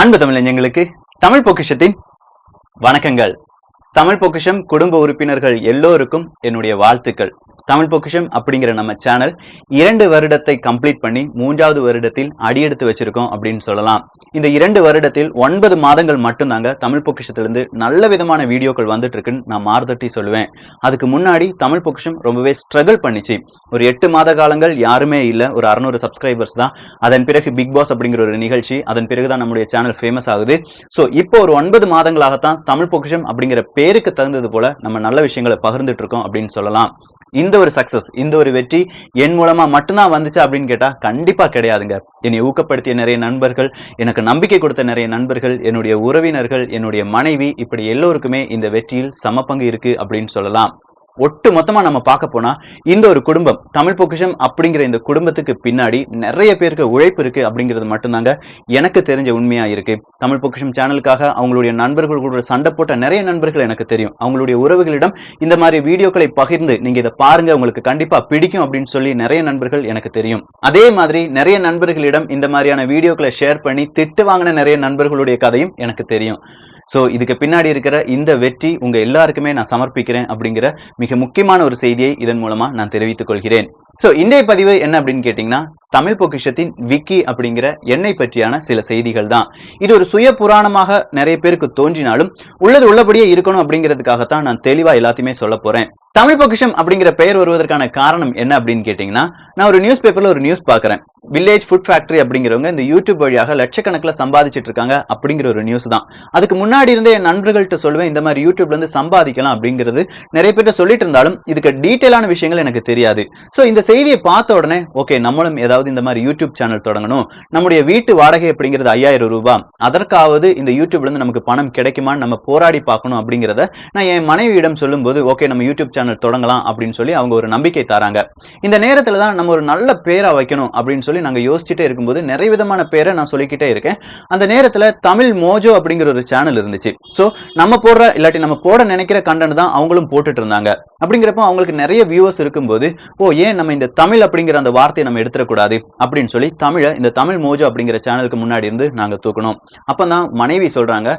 அன்பு தமிழஞ்சங்களுக்கு தமிழ் பொக்கிஷத்தின் வணக்கங்கள். தமிழ் பொக்கிஷம் குடும்ப உறுப்பினர்கள் எல்லோருக்கும் என்னுடைய வாழ்த்துக்கள். தமிழ் பொக்கிஷம் அப்படிங்கிற நம்ம சேனல் இரண்டு வருடத்தை கம்ப்ளீட் பண்ணி மூன்றாவது வருடத்தில் அடியெடுத்து வச்சிருக்கோம் அப்படின்னு சொல்லலாம். இந்த இரண்டு வருடத்தில் ஒன்பது மாதங்கள் மட்டும்தாங்க தமிழ் பொக்கிஷத்திலிருந்து நல்ல விதமான வீடியோக்கள் வந்துட்டு இருக்குன்னு நான் மாறுதட்டி சொல்லுவேன். அதுக்கு முன்னாடி தமிழ் பொக்கிஷம் ரொம்பவே ஸ்ட்ரகிள் பண்ணிச்சு. ஒரு எட்டு மாத காலங்கள் யாருமே இல்லை. ஒரு அறுநூறு சப்ஸ்கிரைபர்ஸ் தான். அதன் பிறகு பிக் பாஸ் அப்படிங்கிற ஒரு நிகழ்ச்சி அதன் பிறகுதான் நம்முடைய சேனல் ஃபேமஸ் ஆகுது. ஸோ இப்போ ஒரு ஒன்பது மாதங்களாகத்தான் தமிழ் பொக்கிஷம் அப்படிங்கிற பேருக்கு தகுந்தது போல நம்ம நல்ல விஷயங்களை பகிர்ந்துட்டு இருக்கோம் அப்படின்னு சொல்லலாம். இந்த ஒரு சக்சஸ் இந்த ஒரு வெற்றி என் மூலமா மட்டும்தான் வந்துச்சு அப்படின்னு கேட்டா கண்டிப்பா கிடையாதுங்க. என்னை ஊக்கப்படுத்திய நிறைய நண்பர்கள் எனக்கு நம்பிக்கை கொடுத்த நிறைய நண்பர்கள் என்னுடைய உறவினர்கள் என்னுடைய மனைவி இப்படி எல்லோருக்குமே இந்த வெற்றியில் சமப்பங்கு இருக்கு அப்படின்னு சொல்லலாம். ஒட்டு மொத்தமா நம்ம பார்க்க போனா இந்த ஒரு குடும்பம் தமிழ் பொக்கிஷம் அப்படிங்கிற இந்த குடும்பத்துக்கு பின்னாடி நிறைய பேருக்கு உழைப்பு இருக்கு அப்படிங்கிறது மட்டும்தாங்க எனக்கு தெரிஞ்ச உண்மையா இருக்கு. தமிழ் பொக்கிஷம் சேனலுக்காக அவங்களுடைய நண்பர்கள் கூட சண்டை போட்ட நிறைய நண்பர்கள் எனக்கு தெரியும். அவங்களுடைய உறவுகளிடம் இந்த மாதிரி வீடியோக்களை பகிர்ந்து நீங்க இதை பாருங்க உங்களுக்கு கண்டிப்பா பிடிக்கும் அப்படின்னு சொல்லி நிறைய நண்பர்கள் எனக்கு தெரியும். அதே மாதிரி நிறைய நண்பர்களிடம் இந்த மாதிரியான வீடியோக்களை ஷேர் பண்ணி திட்டு வாங்கின நிறைய நண்பர்களுடைய கதையும் எனக்கு தெரியும். ஸோ இதுக்கு பின்னாடி இருக்கிற இந்த வெற்றி உங்க எல்லாருக்குமே நான் சமர்ப்பிக்கிறேன் அப்படிங்கிற மிக முக்கியமான ஒரு செய்தியை இதன் மூலமா நான் தெரிவித்துக் கொள்கிறேன். ஸோ இன்றைய பதிவு என்ன அப்படின்னு கேட்டிங்கன்னா தமிழ் பொக்கிஷத்தின் விக்கி அப்படிங்கிற எண்ணெய் பற்றியான சில செய்திகள் தான். இது ஒரு சுய புராணமாக நிறைய பேருக்கு தோன்றினாலும் உள்ளது உள்ளபடியே இருக்கணும் அப்படிங்கிறதுக்காகத்தான் நான் தெளிவா எல்லாத்தையுமே சொல்ல போறேன். தமிழ் பொக்கிஷம் அப்படிங்கிற பெயர் வருவதற்கான காரணம் என்ன அப்படின்னு கேட்டிங்கன்னா நான் ஒரு நியூஸ் பேப்பர்ல ஒரு நியூஸ் பார்க்குறேன். வில்லேஜ் ஃபுட் ஃபேக்டரி அப்படிங்கிறவங்க இந்த யூடியூப் வழியாக லட்சக்கணக்கில் சம்பாதிச்சிட்டு இருக்காங்க அப்படிங்கிற ஒரு நியூஸ் தான். அதுக்கு முன்னாடி இருந்தே என் நண்பர்கள்ட்ட சொல்லுவேன் இந்த மாதிரி யூடியூப்லேருந்து சம்பாதிக்கலாம் அப்படிங்கிறது நிறைய பேர்ட்ட சொல்லிட்டு இருந்தாலும் இதுக்கு டீட்டெயிலான விஷயங்கள் எனக்கு தெரியாது. ஸோ இந்த செய்தியை பார்த்த உடனே ஓகே நம்மளும் ஏதாவது இந்த மாதிரி யூடியூப் சேனல் தொடங்கணும். நம்முடைய வீட்டு வாடகை அப்படிங்கிறது ஐயாயிரம் ரூபாய். அதற்காவது இந்த யூடியூப்ல இருந்து நமக்கு பணம் கிடைக்குமான்னு நம்ம போராடி பார்க்கணும் அப்படிங்கிறத நான் என் மனைவியிடம் சொல்லும்போது ஓகே நம்ம யூடியூப் சேனல் தொடங்கலாம் அப்படின்னு சொல்லி அவங்க ஒரு நம்பிக்கை தராங்க. இந்த நேரத்தில் தான் நம்ம ஒரு நல்ல பேரா வைக்கணும் அப்படின்னு சொல்லி நாங்கள் யோசிச்சுட்டே இருக்கும்போது நிறைய விதமான பேரை நான் சொல்லிக்கிட்டே இருக்கேன். அந்த நேரத்தில் தமிழ் மோஜோ அப்படிங்கிற ஒரு சேனல் இருந்துச்சு. ஸோ நம்ம போடுற இல்லாட்டி நம்ம போட நினைக்கிற கண்டென்ட் தான் அவங்களும் போட்டுட்டு இருந்தாங்க. அப்படிங்கிறப்போ அவங்களுக்கு நிறைய வியூவர்ஸ் இருக்கும்போது ஓ ஏன் நம்ம இந்த தமிழ் அப்படிங்கிற அந்த வார்த்தையை நம்ம எடுத்துடக்கூடாது? அப்படின்னு சொல்லி தமிழை இந்த தமிழ் மோஜோ அப்படிங்கிற சேனலுக்கு முன்னாடி இருந்து நாங்க தூக்கணும் அப்பதான் மனைவி சொல்றாங்க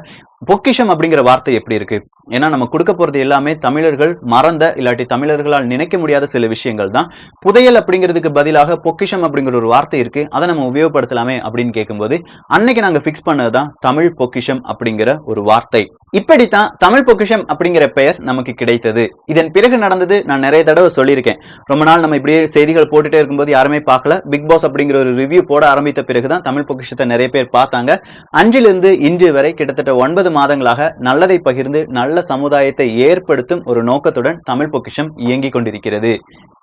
பொக்கிஷம் அப்படிங்கிற வார்த்தை எப்படி இருக்கு? ஏன்னா நம்ம கொடுக்க போறது எல்லாமே தமிழர்கள் மறந்த இல்லாட்டி தமிழர்களால் நினைக்க முடியாத சில விஷயங்கள் தான். புதையல் அப்படிங்கிறதுக்கு பதிலாக பொக்கிஷம் அப்படிங்கிற ஒரு வார்த்தை இருக்கு. அதை நம்ம உபயோகப்படுத்தலாமே அப்படின்னு கேட்கும்போது அன்னைக்கு நாங்க ஃபிக்ஸ் பண்ணதுதான் தமிழ் பொக்கிஷம் அப்படிங்கிற ஒரு வார்த்தை. இப்படித்தான் தமிழ் பொக்கிஷம் அப்படிங்கிற பெயர் நமக்கு கிடைத்தது. இதன் பிறகு நடந்தது நான் நிறைய தடவை சொல்லியிருக்கேன். ரொம்ப நாள் நம்ம இப்படியே செய்திகள் போட்டுட்டே இருக்கும்போது யாருமே பார்க்கல. பிக் பாஸ் அப்படிங்கிற ஒரு ரிவ்யூ போட ஆரம்பித்த பிறகுதான் தமிழ் பொக்கிஷத்தை நிறைய பேர் பார்த்தாங்க. அஞ்சிலிருந்து இன்று வரை கிட்டத்தட்ட ஒன்பது மாதங்களாக நல்லதை பகிர்ந்து நல்ல சமுதாயத்தை ஏற்படுத்தும் ஒரு நோக்கத்துடன் தமிழ் பொக்கிஷம் இயங்கிக் கொண்டிருக்கிறது.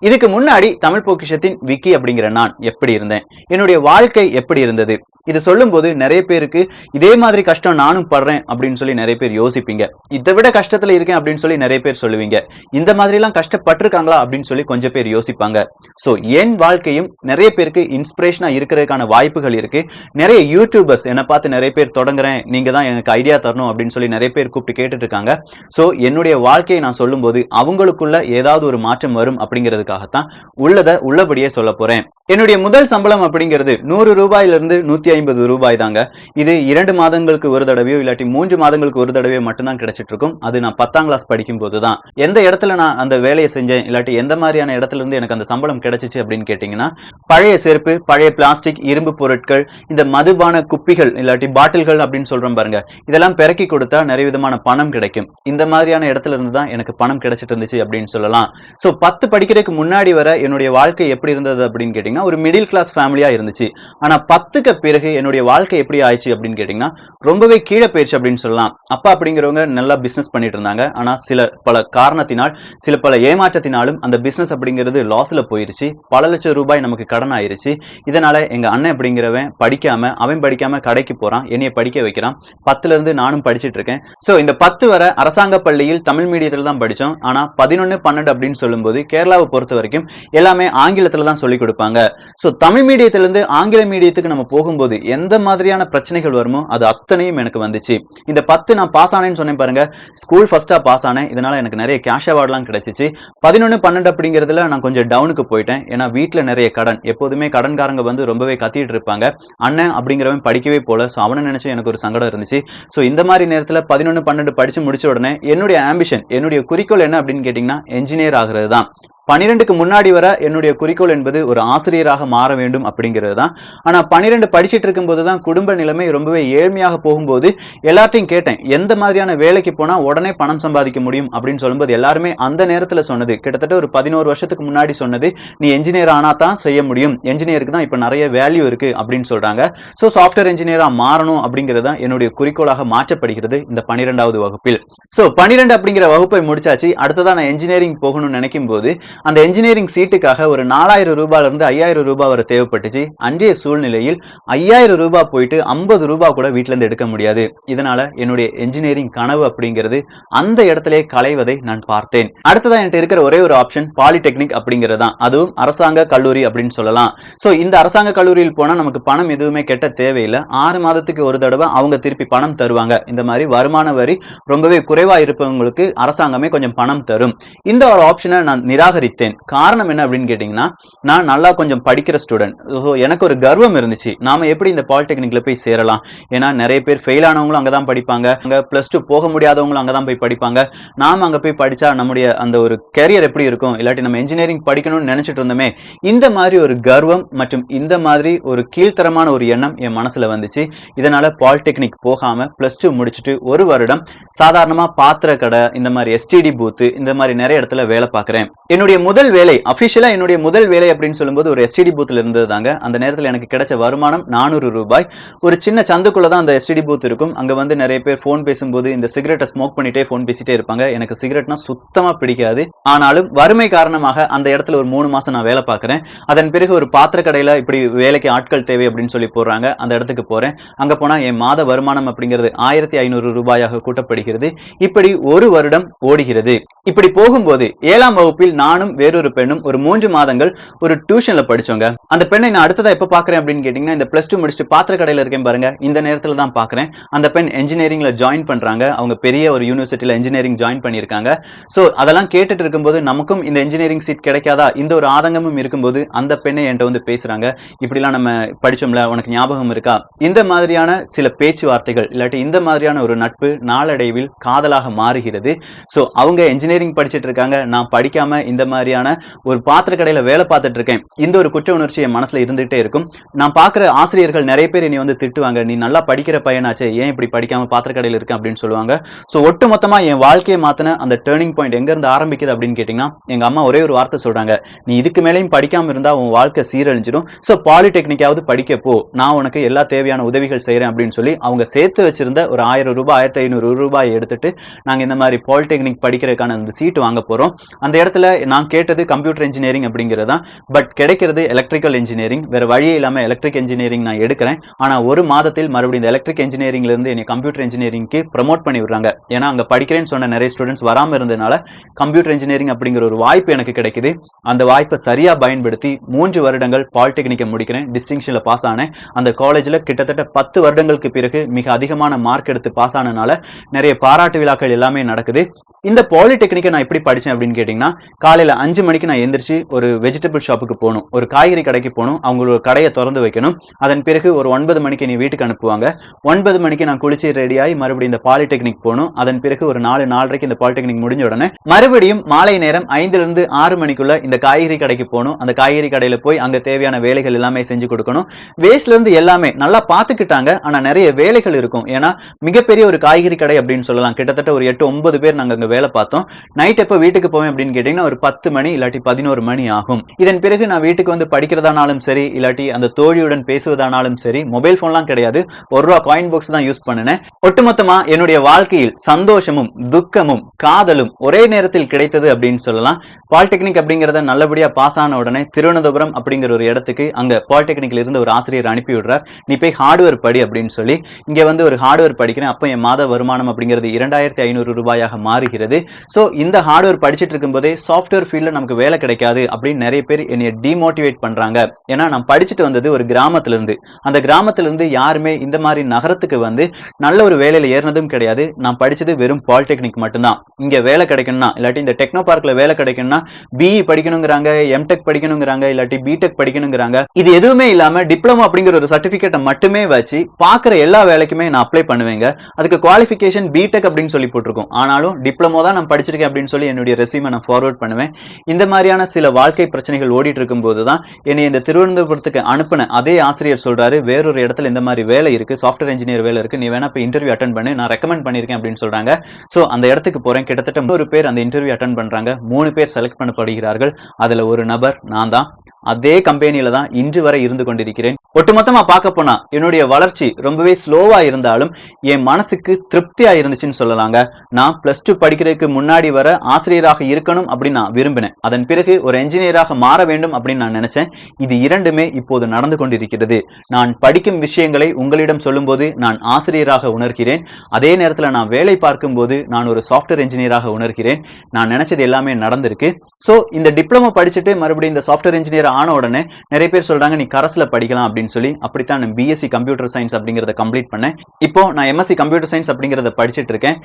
இதுக்கு முன்னாடி தமிழ் பொக்கிஷத்தின் விக்கி அப்படிங்கிற நான் எப்படி இருந்தேன்? என்னுடைய வாழ்க்கை எப்படி இருந்தது? இது சொல்லும்போது நிறைய பேருக்கு இதே மாதிரி கஷ்டம் நானும் படுறேன் அப்படின்னு சொல்லி நிறைய பேர் யோசிப்பீங்க. இதை விட கஷ்டத்துல இருக்கேன் அப்படின்னு சொல்லி நிறைய பேர் சொல்லுவீங்க. இந்த மாதிரி எல்லாம் கஷ்டப்பட்டிருக்காங்களா? அப்படின்னு சொல்லி கொஞ்சம் பேர் யோசிப்பாங்க. ஸோ என் வாழ்க்கையும் நிறைய பேருக்கு இன்ஸ்பிரேஷனா இருக்கிறதுக்கான வாய்ப்புகள் இருக்கு. நிறைய யூடியூபர்ஸ் என்னை பார்த்து நிறைய பேர் தொடங்குறேன் நீங்க தான் எனக்கு ஐடியா தரணும் அப்படின்னு சொல்லி நிறைய பேர் கூப்பிட்டு கேட்டுட்டு இருக்காங்க சோ என்னுடைய வாழ்க்கையை நான் சொல்லும்போது அவங்களுக்குள்ள ஏதாவது ஒரு மாற்றம் வரும் அப்படிங்கிறதுக்காகத்தான் உள்ளதை உள்ளபடியே சொல்ல போறேன். என்னுடைய முதல் சம்பளம் அப்படிங்கிறது நூறு ரூபாயிலிருந்து நூற்றி ஐம்பது ரூபாய் தாங்க இது இரண்டு மாதங்களுக்கு ஒரு தடவையோ இல்லாட்டி மூன்று மாதங்களுக்கு ஒரு தடவையோ மட்டும்தான் கிடைச்சிட்டு இருக்கும் அது நான் பத்தாம் கிளாஸ் படிக்கும் போது தான் எந்த இடத்துல நான் அந்த வேலையை செஞ்சேன் இல்லாட்டி எந்த மாதிரியான இடத்துல இருந்து எனக்கு அந்த சம்பளம் கிடைச்சிச்சு அப்படின்னு கேட்டிங்கன்னா பழைய செருப்பு பழைய பிளாஸ்டிக் இரும்பு பொருட்கள் இந்த மதுபான குப்பிகள் இல்லாட்டி பாட்டில்கள் அப்படின்னு சொல்றோம் பாருங்க. இதெல்லாம் பிறக்கி கொடுத்தா நிறைய விதமான பணம் கிடைக்கும். இந்த மாதிரியான இடத்துல இருந்து தான் எனக்கு பணம் கிடைச்சிட்டு இருந்துச்சு அப்படின்னு சொல்லலாம். ஸோ பத்து படிக்கிறதுக்கு முன்னாடி வர என்னுடைய வாழ்க்கை எப்படி இருந்தது அப்படின்னு கேட்டிங்கன்னா ஒரு மிடில் கிளாஸ் ஃபேமிலியா இருந்துச்சு. ஆனா பத்துக்கு பிறகு பிறகு என்னுடைய வாழ்க்கை எப்படி ஆயிடுச்சு அப்படின்னு கேட்டிங்கன்னா ரொம்பவே கீழே போயிடுச்சு அப்படின்னு சொல்லலாம். அப்பா அப்படிங்கிறவங்க நல்லா பிஸ்னஸ் பண்ணிட்டு இருந்தாங்க. ஆனால் சில பல காரணத்தினால் சில பல ஏமாற்றத்தினாலும் அந்த பிஸ்னஸ் அப்படிங்கிறது லாஸில் போயிருச்சு. பல லட்சம் ரூபாய் நமக்கு கடன் ஆயிருச்சு. இதனால் எங்கள் அண்ணன் அப்படிங்கிறவன் படிக்காமல் அவன் படிக்காமல் கடைக்கு போகிறான் என்னைய படிக்க வைக்கிறான். பத்துலேருந்து நானும் படிச்சுட்டு இருக்கேன். ஸோ இந்த பத்து வர அரசாங்க பள்ளியில் தமிழ் மீடியத்தில் தான் படித்தோம் ஆனால் பதினொன்று பன்னெண்டு அப்படின்னு சொல்லும்போது கேரளாவை பொறுத்த வரைக்கும் எல்லாமே ஆங்கிலத்தில் தான் சொல்லிக் கொடுப்பாங்க. ஸோ தமிழ் மீடியத்திலேருந்து ஆங்கில மீடியத்துக்கு நம்ம போகும்போது போது எந்த மாதிரியான பிரச்சனைகள் வருமோ அது அத்தனையும் எனக்கு வந்துச்சு. இந்த பத்து நான் பாஸ் ஆனேன்னு சொன்னேன் பாருங்க. ஸ்கூல் ஃபர்ஸ்டா பாஸ் ஆனேன். இதனால எனக்கு நிறைய கேஷ் அவார்ட்லாம் கிடைச்சிச்சு. பதினொன்று பன்னெண்டு அப்படிங்கிறதுல நான் கொஞ்சம் டவுனுக்கு போயிட்டேன். ஏன்னா வீட்டில் நிறைய கடன். எப்போதுமே கடன்காரங்க வந்து ரொம்பவே கத்திட்டு இருப்பாங்க. அண்ணன் அப்படிங்கிறவன் படிக்கவே போல. ஸோ அவனை நினைச்சு எனக்கு ஒரு சங்கடம் இருந்துச்சு. ஸோ இந்த மாதிரி நேரத்தில் பதினொன்று பன்னெண்டு படிச்சு முடிச்ச உடனே என்னுடைய ஆம்பிஷன் என்னுடைய குறிக்கோள் என்ன அப்படின்னு கேட்டிங்கன்னா என்ஜினியர் ஆகிறது தான் பன்னிரெண்டுக்கு முன்னாடி வர என்னுடைய குறிக்கோள் என்பது ஒரு ஆசிரியராக மாற வேண்டும் அப்படிங்கிறது தான். ஆனால் பன்னிரெண்டு படிச்சிட்டு இருக்கும்போது தான் குடும்ப நிலைமை ரொம்பவே ஏழ்மையாக போகும்போது எல்லாத்தையும் கேட்டேன் எந்த மாதிரியான வேலைக்கு போனால் உடனே பணம் சம்பாதிக்க முடியும்? அப்படின்னு சொல்லும்போது எல்லாருமே அந்த நேரத்தில் சொன்னது. கிட்டத்தட்ட ஒரு பதினோரு வருஷத்துக்கு முன்னாடி சொன்னது நீ என்ஜினியர் ஆனால் தான் செய்ய முடியும். என்ஜினியருக்கு தான் இப்போ நிறைய வேல்யூ இருக்கு. அப்படின்னு சொல்கிறாங்க ஸோ சாஃப்ட்வேர் இன்ஜினியராக மாறணும் அப்படிங்கிறது தான் என்னுடைய குறிக்கோளாக மாற்றப்படுகிறது இந்த பன்னிரெண்டாவது வகுப்பில். ஸோ பன்னிரெண்டு அப்படிங்கிற வகுப்பை முடிச்சாச்சு. அடுத்ததான் நான் என்ஜினியரிங் போகணும்னு நினைக்கும் போது அந்த என்ஜினியரிங் சீட்டுக்காக ஒரு நாலாயிரம் ரூபாயில இருந்து ஐயாயிரம் ரூபாய் வரை தேவைப்பட்டுச்சு. அன்றைய சூழ்நிலையில் ஐயாயிரம் ரூபாய் போயிட்டு ஐம்பது ரூபாய் கூட வீட்ல இருந்து எடுக்க முடியாது. இதனால என்னுடைய என்ஜினியரிங் கனவு அப்படிங்கிறது அந்த இடத்திலே களைவதை நான் பார்த்தேன். அடுத்ததா என்கிட்ட இருக்கிற ஒரே ஒரு ஆப்ஷன் பாலிடெக்னிக் அப்படிங்கிறது தான் அதுவும் அரசாங்க கல்லூரி அப்படின்னு சொல்லலாம். ஸோ இந்த அரசாங்க கல்லூரியில் போனா நமக்கு பணம் எதுவுமே கெட்ட தேவையில்லை. ஆறு மாதத்துக்கு ஒரு தடவை அவங்க திருப்பி பணம் தருவாங்க. இந்த மாதிரி வருமான வரி ரொம்பவே குறைவா இருப்பவங்களுக்கு அரசாங்கமே கொஞ்சம் பணம் தரும். இந்த ஒரு ஆப்ஷனை நான் நிராகரித்தேன் காரணம் என்ன அப்படின்னு கேட்டிங்கன்னா நான் நல்லா கொஞ்சம் படிக்கிற ஸ்டூடெண்ட் ஸோ எனக்கு ஒரு கர்வம் இருந்துச்சு. நாம் எப்படி இந்த பாலிடெக்னிக்கில் போய் சேரலாம்? ஏன்னா நிறைய பேர் ஃபெயில் ஆனவங்களும் அங்கே தான் படிப்பாங்க. அங்கே ப்ளஸ் டூ போக முடியாதவங்களும் அங்கே தான் போய் படிப்பாங்க. நாம் அங்கே போய் படித்தா நம்முடைய அந்த ஒரு கெரியர் எப்படி இருக்கும்? இல்லாட்டி நம்ம இன்ஜினியரிங் படிக்கணும்னு நினச்சிட்டு இருந்தோமே இந்த மாதிரி ஒரு கர்வம் மற்றும் இந்த மாதிரி ஒரு கீழ்த்தரமான ஒரு எண்ணம் என் மனசில் வந்துச்சு. இதனால் பாலிடெக்னிக் போகாமல் ப்ளஸ் டூ முடிச்சுட்டு ஒரு வருடம் சாதாரணமாக பாத்திர கடை இந்த மாதிரி எஸ்டிடி பூத்து இந்த மாதிரி நிறைய இடத்துல வேலை பார்க்குறேன். என்னுடைய என்னுடைய முதல் வேலை அஃபிஷியலாக என்னுடைய முதல் வேலை அப்படின்னு சொல்லும்போது ஒரு எஸ்டிடி பூத்தில் இருந்தது தாங்க. அந்த நேரத்தில் எனக்கு கிடைச்ச வருமானம் நானூறு ரூபாய். ஒரு சின்ன சந்துக்குள்ளே தான் அந்த எஸ்டிடி பூத் இருக்கும். அங்கே வந்து நிறைய பேர் ஃபோன் பேசும்போது இந்த சிகரெட்டை ஸ்மோக் பண்ணிட்டே ஃபோன் பேசிட்டே இருப்பாங்க. எனக்கு சிகரெட்னா சுத்தமாக பிடிக்காது. ஆனாலும் வறுமை காரணமாக அந்த இடத்துல ஒரு மூணு மாதம் நான் வேலை பார்க்குறேன். அதன் பிறகு ஒரு பாத்திர கடையில் இப்படி வேலைக்கு ஆட்கள் தேவை அப்படின்னு சொல்லி போடுறாங்க. அந்த இடத்துக்கு போகிறேன் அங்கே போனால் என் மாத வருமானம் அப்படிங்கிறது ஆயிரத்தி ஐநூறு ரூபாயாக கூட்டப்படுகிறது. இப்படி ஒரு வருடம் ஓடுகிறது. இப்படி போகும்போது ஏழாம் வகுப்பில் நான் நானும் வேறொரு பெண்ணும் ஒரு மூன்று மாதங்கள் ஒரு டியூஷன்ல படிச்சோங்க. அந்த பெண்ணை நான் அடுத்ததா எப்ப பாக்குறேன் அப்படின்னு கேட்டீங்கன்னா இந்த பிளஸ் டூ முடிச்சுட்டு பாத்திர கடையில இருக்கேன் பாருங்க. இந்த நேரத்துல தான் பாக்குறேன். அந்த பெண் என்ஜினியரிங்ல ஜாயின் பண்றாங்க. அவங்க பெரிய ஒரு யூனிவர்சிட்டியில இன்ஜினியரிங் ஜாயின் பண்ணியிருக்காங்க. சோ அதெல்லாம் கேட்டுட்டு இருக்கும்போது நமக்கும் இந்த இன்ஜினியரிங் சீட் கிடைக்காதா? இந்த ஒரு ஆதங்கமும் இருக்கும்போது அந்த பெண்ணை என்கிட்ட வந்து பேசுறாங்க. இப்படிலாம் நம்ம படிச்சோம்ல உனக்கு ஞாபகம் இருக்கா? இந்த மாதிரியான சில பேச்சுவார்த்தைகள் இல்லாட்டி இந்த மாதிரியான ஒரு நட்பு நாளடைவில் காதலாக மாறுகிறது. ஸோ அவங்க இன்ஜினியரிங் படிச்சுட்டு இருக்காங்க. நான் படிக்காம இந்த மாதிரியான ஒரு பாத்திர கடையில வேலை பார்த்துட்டு இருக்கேன் இந்த ஒரு குற்ற உணர்ச்சி என் மனசுல இருந்துகிட்டே இருக்கும். நான் பார்க்குற ஆசிரியர்கள் நிறைய பேர் என்னை வந்து திட்டுவாங்க நீ நல்லா படிக்கிற பையனாச்சு ஏன் இப்படி படிக்காம பாத்திர கடையில் இருக்கேன் அப்படின்னு சொல்லுவாங்க. ஸோ ஒட்டு மொத்தமா என் வாழ்க்கையை மாத்தின அந்த டேர்னிங் பாயிண்ட் எங்க இருந்து ஆரம்பிக்குது அப்படின்னு கேட்டீங்கன்னா எங்க அம்மா ஒரே ஒரு வார்த்தை சொல்றாங்க நீ இதுக்கு மேலேயும் படிக்காம இருந்தா உன் வாழ்க்கை சீரழிஞ்சிடும். ஸோ பாலிடெக்னிக்காவது படிக்க போ. நான் உனக்கு எல்லா தேவையான உதவிகள் செய்யறேன் அப்படின்னு சொல்லி அவங்க சேர்த்து வச்சிருந்த ஒரு ஆயிரம் ரூபாய் ஆயிரத்தி ஐநூறு ரூபாய் எடுத்துட்டு நாங்க இந்த மாதிரி பாலிடெக்னிக் படிக்கிறதுக்கான அந்த சீட்டு வாங்க போறோம். அந்த இடத்துல நான் கேட்டது கம்ப்யூட்டர் இன்ஜினியரிங் அப்படிங்கிறது தான் பட் கிடைக்கிறது எலக்ட்ரிக்கல் இன்ஜினியரிங் வேற வழியே இல்லாமல் எலக்ட்ரிக் இன்ஜினியரிங் நான் எடுக்கிறேன். ஆனா ஒரு மாதத்தில் மறுபடியும் இந்த எலக்ட்ரிக் இன்ஜினியரிங்ல இருந்து என்னை கம்ப்யூட்டர் இன்ஜினியரிங்க்கு ப்ரமோட் பண்ணி விடுறாங்க. ஏன்னா அங்க படிக்கிறேன்னு சொன்ன நிறைய ஸ்டூடெண்ட்ஸ் வராம இருந்ததுனால கம்ப்யூட்டர் இன்ஜினியரிங் அப்படிங்கிற ஒரு வாய்ப்பு எனக்கு கிடைக்குது. அந்த வாய்ப்பை சரியா பயன்படுத்தி மூன்று வருடங்கள் பாலிடெக்னிக்கை முடிக்கிறேன். டிஸ்டிங்ஷனில் பாஸ் ஆனேன். அந்த காலேஜ்ல கிட்டத்தட்ட பத்து வருடங்களுக்கு பிறகு மிக அதிகமான மார்க் எடுத்து பாஸ் ஆனனால நிறைய பாராட்டு விழாக்கள் எல்லாமே நடக்குது. இந்த பாலிடெக்னிக்கை நான் எப்படி படிச்சேன் அப்படின்னு கேட்டிங்கன்னா காலையில் அஞ்சு மணிக்கு நான் எந்திரிச்சு ஒரு வெஜிடபிள் ஷாப்புக்கு போகணும். ஒரு காய்கறி கடைக்கு போகணும். அவங்களோட கடையை திறந்து வைக்கணும். அதன் பிறகு ஒரு ஒன்பது மணிக்கு நீ வீட்டுக்கு அனுப்புவாங்க. ஒன்பது மணிக்கு நான் குளிச்சு ரெடியாகி மறுபடியும் இந்த பாலிடெக்னிக் போகணும். அதன் பிறகு ஒரு நாலு நாலரைக்கு இந்த பாலிடெக்னிக் முடிஞ்ச உடனே மறுபடியும் மாலை நேரம் ஐந்துல இருந்து ஆறு மணிக்குள்ள இந்த காய்கறி கடைக்கு போகணும். அந்த காய்கறி கடையில் போய் அங்கே தேவையான வேலைகள் எல்லாமே செஞ்சு கொடுக்கணும். வேஸ்ட்ல இருந்து எல்லாமே நல்லா பார்த்துக்கிட்டாங்க. ஆனால் நிறைய வேலைகள் இருக்கும். ஏன்னா மிகப்பெரிய ஒரு காய்கறி கடை அப்படின்னு சொல்லலாம். கிட்டத்தட்ட ஒரு எட்டு ஒன்பது பேர் நாங்கள் அங்கே வேலை பார்த்தோம். நைட் எப்போ வீட்டுக்கு போவேன் அப்படின்னு கேட்டிங்கன்னா ஒரு பத்து மணி இல்லாட்டி பதினோரு மணி ஆகும். இதன் பிறகு நான் வீட்டுக்கு வந்து படிக்கிறதானாலும் சரி இல்லாட்டி அந்த தோழியுடன் பேசுவதானாலும் சரி மொபைல் போன்லாம் கிடையாது. ஒரு ரூபா காயின் பாக்ஸ் தான் யூஸ் பண்ணினேன். ஒட்டுமொத்தமா என்னுடைய வாழ்க்கையில் சந்தோஷமும் துக்கமும் காதலும் ஒரே நேரத்தில் கிடைத்தது அப்படின்னு சொல்லலாம். பாலிடெக்னிக் அப்படிங்கிறத நல்லபடியா பாஸ் ஆன உடனே திருவனந்தபுரம் அப்படிங்கிற ஒரு இடத்துக்கு அங்க பாலிடெக்னிக்ல இருந்து ஒரு ஆசிரியர் அனுப்பி விடுறார். நீ போய் ஹார்ட்வேர் படி அப்படின்னு சொல்லி இங்க வந்து ஒரு ஹார்ட்வேர் படிக்கிறேன். அப்போ என் மாத வருமானம் அப்படிங்கிறது இரண்டாயிரத்தி ஐநூறு ரூபாயாக மாறுகிறது. ஸோ இந்த ஹார்ட்வேர் படிச்சிட்டு இருக்கும்போதே சாஃப்ட்வேர் ஃபீல்டில் நமக்கு வேலை கிடைக்காது அப்படின்னு நிறைய பேர் என்னைய டிமோட்டிவேட் பண்றாங்க. ஏன்னா நான் படிச்சுட்டு வந்தது ஒரு கிராமத்துல இருந்து அந்த கிராமத்துல இருந்து யாருமே இந்த மாதிரி நகரத்துக்கு வந்து நல்ல ஒரு வேலையில ஏறினதும் கிடையாது. நான் படிச்சது வெறும் பாலிடெக்னிக் மட்டும்தான். இங்க வேலை கிடைக்கணும்னா இல்லாட்டி இந்த டெக்னோ பார்க்கில் வேலை கிடைக்கணும்னா பிஇ படிக்கணுங்கிறாங்க எம்டெக் படிக்கணுங்கிறாங்க இல்லாட்டி பிடெக் படிக்கணுங்கிறாங்க. இது எதுவுமே இல்லாம டிப்ளமோ அப்படிங்கிற ஒரு சர்டிஃபிகேட்டை மட்டுமே வச்சு பார்க்குற எல்லா வேலைக்குமே நான் அப்ளை பண்ணுவேங்க. அதுக்கு குவாலிஃபிகேஷன் பிடெக் அப்படின்னு சொல்லி போட்டிருக்கோம். ஆனாலும் டிப்ளமோ தான் நான் படிச்சிருக்கேன் அப்படின்னு சொல்லி என்னுடைய ரெசியூமை நான் ஃபார்வர்ட் பண்ணுவேன். இந்த மாதிரியான சில வாழ்க்கை பிரச்சனைகள் ஓடிட்டு இருக்கும்போது தான் என்னை இந்த திருவனந்தபுரத்துக்கு அனுப்பின அதே ஆசிரியர் சொல்றாரு வேறொரு இடத்துல இந்த மாதிரி வேலை இருக்கு சாஃப்ட்வேர் இன்ஜினியர் வேலை இருக்கு நீ வேணா இப்போ இன்டர்வியூ அட்டன் பண்ணு நான் ரெக்கமெண்ட் பண்ணியிருக்கேன் அப்படின்னு சொல்றாங்க. ஸோ அந்த இடத்துக்கு போறேன். கிட்டத்தட்ட மூணு பேர் அந்த இன்டர்வியூ அட்டன் பண்றாங்க. மூணு பேர் செலக்ட் பண்ணப்படுகிறார்கள். அதுல ஒரு நபர் நான் தான். அதே கம்பெனியில தான் இன்று வரை இருந்து கொண்டிருக்கிறேன். ஒட்டுமொத்தமா பார்க்க போனா என்னுடைய வளர்ச்சி ரொம்பவே ஸ்லோவா இருந்தாலும் என் மனசுக்கு திருப்தியா இருந்துச்சுன்னு சொல்லலாங்க. நான் பிளஸ் டூ படிக்கிறதுக்கு முன்னாடி வர ஆசிரியராக இருக்கணும் அப்படின்னு விரும்பினேன். அதன் பிறகு ஒரு என்ஜினியராக மாற வேண்டும் அப்படின்னு நான் நினைச்சேன். இது இரண்டுமே இப்போது நடந்து கொண்டிருக்கிறது. நான் படிக்கும் விஷயங்களை உங்களிடம் சொல்லும்போது நான் ஆசிரியராக உணர்கிறேன். அதே நேரத்தில் நான் வேலை பார்க்கும்போது நான் ஒரு சாஃப்ட்வேர் இன்ஜினியராக உணர்கிறேன். நான் நினைச்சது எல்லாமே நடந்திருக்கு. ஸோ இந்த டிப்ளமோ படிச்சுட்டு மறுபடியும் இந்த சாஃப்ட்வேர் இன்ஜினியர் ஆன உடனே நிறைய பேர் சொல்றாங்க நீ கரஸ்ல படிக்கலாம் அப்படின்னு சொல்லி. அப்படித்தான் நான் பிஎஸ்சி கம்ப்யூட்டர் சயின்ஸ் அப்படிங்கறத கம்ப்ளீட் பண்ணேன். இப்போ நான் எம்எஸ்சி கம்ப்யூட்டர் சயின்ஸ் அப்படிங்கறத படிச்சுட்டு இருக்கேன்.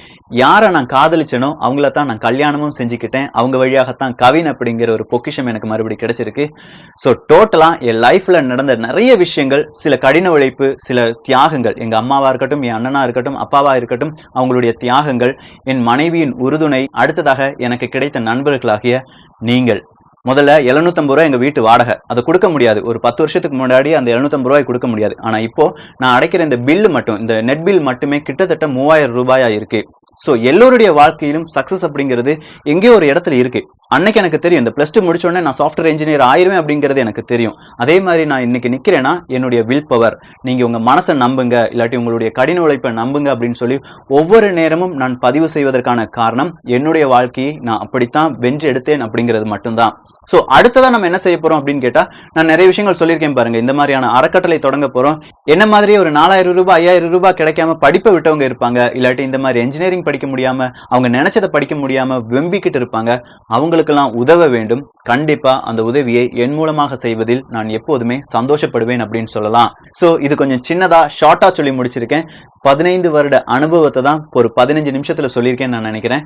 யாரை நான் காதலிச்சனோ அவங்கள தான் நான் கல்யாணமும் செஞ்சுக்கிட்டேன். அவங்க வழியாகத்தான் கவின் அப்படிங்கிற ஒரு பொக்கிஷம் எனக்கு மறுபடியும் கிடைச்சிருக்கு. ஸோ டோட்டலா என் லைஃப்ல நடந்த நிறைய விஷயங்கள் சில கடின உழைப்பு சில தியாகங்கள் எங்க அம்மாவா இருக்கட்டும் என் அண்ணனா இருக்கட்டும் அப்பாவா இருக்கட்டும் அவங்களுடைய தியாகங்கள் என் மனைவியின் உறுதுணை அடுத்ததாக எனக்கு கிடைத்த நண்பர்களாகிய நீங்கள். முதல்ல 750 ரூபாய் எங்க வீட்டு வாடகை. அதை கொடுக்க முடியாது. ஒரு பத்து வருஷத்துக்கு முன்னாடி அந்த 750 ரூபாய் கொடுக்க முடியாது. ஆனா இப்போ நான் அடைக்கிற இந்த பில்லு மட்டும் இந்த நெட் பில் மட்டுமே கிட்டத்தட்ட மூவாயிரம் ரூபாயா இருக்கு. ஸோ எல்லோருடைய வாழ்க்கையிலும் சக்சஸ் அப்படிங்கிறது எங்கேயோ ஒரு இடத்துல இருக்கு. அன்னைக்கு எனக்கு தெரியும். இந்த பிளஸ் டூ முடிச்ச உடனே நான் சாஃப்ட்வேர் இன்ஜினியர் ஆயிருவேன் அப்படிங்கிறது எனக்கு தெரியும். அதே மாதிரி நான் இன்னைக்கு நிக்கிறேன்னா என்னுடைய வில் பவர் நீங்க உங்க மனசை நம்புங்க. இல்லாட்டி உங்களுடைய கடின உழைப்பை நம்புங்க அப்படின்னு சொல்லி ஒவ்வொரு நேரமும் நான் பதிவு செய்வதற்கான காரணம் என்னுடைய வாழ்க்கையை நான் அப்படித்தான் வென்று எடுத்தேன் அப்படிங்கிறது மட்டும்தான். ஸோ அடுத்ததா நம்ம என்ன செய்ய போறோம் அப்படின்னு கேட்டா நான் நிறைய விஷயங்கள் சொல்லியிருக்கேன் பாருங்க. இந்த மாதிரியான அறக்கட்டளை தொடங்க போறோம். என்ன மாதிரி ஒரு நாலாயிரம் ரூபாய் ஐயாயிரம் ரூபாய் கிடைக்காம படிப்பை விட்டவங்க இருப்பாங்க. இல்லாட்டி இந்த மாதிரி என்ஜினியரிங் படிக்க முடியாம அவங்க நினைச்சதை படிக்க முடியாம வெம்பிக்கிட்டு இருப்பாங்க. அவங்க அவங்களுக்கெல்லாம் உதவ வேண்டும். கண்டிப்பா அந்த உதவியை என் மூலமாக செய்வதில் நான் எப்போதுமே சந்தோஷப்படுவேன் அப்படின்னு சொல்லலாம். ஸோ இது கொஞ்சம் சின்னதா ஷார்ட்டா சொல்லி முடிச்சிருக்கேன். பதினைந்து வருட அனுபவத்தை தான் ஒரு பதினஞ்சு நிமிஷத்துல சொல்லியிருக்கேன்னு நான் நினைக்கிறேன்.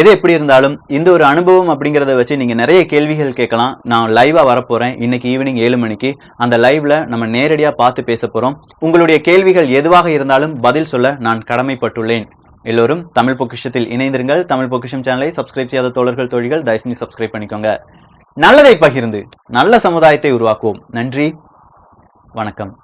எது எப்படி இருந்தாலும் இந்த ஒரு அனுபவம் அப்படிங்கிறத வச்சு நீங்க நிறைய கேள்விகள் கேட்கலாம். நான் லைவா வரப்போறேன். இன்னைக்கு ஈவினிங் ஏழு மணிக்கு. அந்த லைவ்ல நம்ம நேரடியா பார்த்து பேச போறோம். உங்களுடைய கேள்விகள் எதுவாக இருந்தாலும் பதில் சொல்ல நான் கடமைப்பட்டுள்ளேன். எல்லோரும் தமிழ் பொக்கிஷத்தில் இணைந்திருங்கள். தமிழ் பொக்கிஷம் சேனலை சப்ஸ்கிரைப் செய்யாத தோழர்கள் தோழிகள் தயவு சப்ஸ்கிரைப் பண்ணிக்கோங்க. நல்லதை பகிர்ந்து நல்ல சமுதாயத்தை உருவாக்குவோம். நன்றி. வணக்கம்.